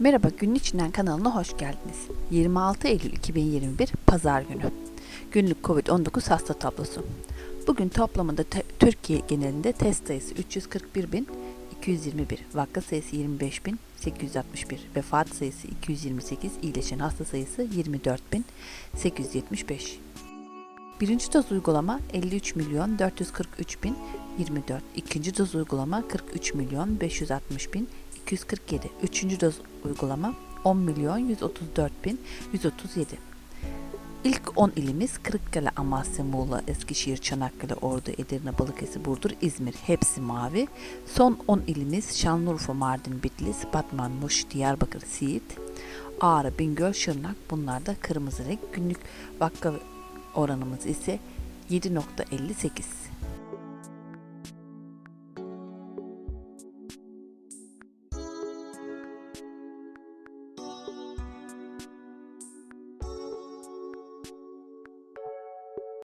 Merhaba Günün İçinden kanalına hoş geldiniz. 26 Eylül 2021 Pazar günü. Günlük Covid-19 hasta tablosu. Bugün toplamında Türkiye genelinde test sayısı 341.221, vaka sayısı 25.861, vefat sayısı 228, iyileşen hasta sayısı 24.875. Birinci doz uygulama 53 milyon 443 bin 24. İkinci doz uygulama 43 milyon 560 bin 247. Üçüncü doz uygulama 10 milyon 134 bin 137. İlk 10 ilimiz Kırıkkale, Amasya, Muğla, Eskişehir, Çanakkale, Ordu, Edirne, Balıkesir, Burdur, İzmir hepsi mavi. Son 10 ilimiz Şanlıurfa, Mardin, Bitlis, Batman, Muş, Diyarbakır, Siirt, Ağrı, Bingöl, Şırnak bunlar da kırmızı renk. Günlük vaka oranımız ise 7.58.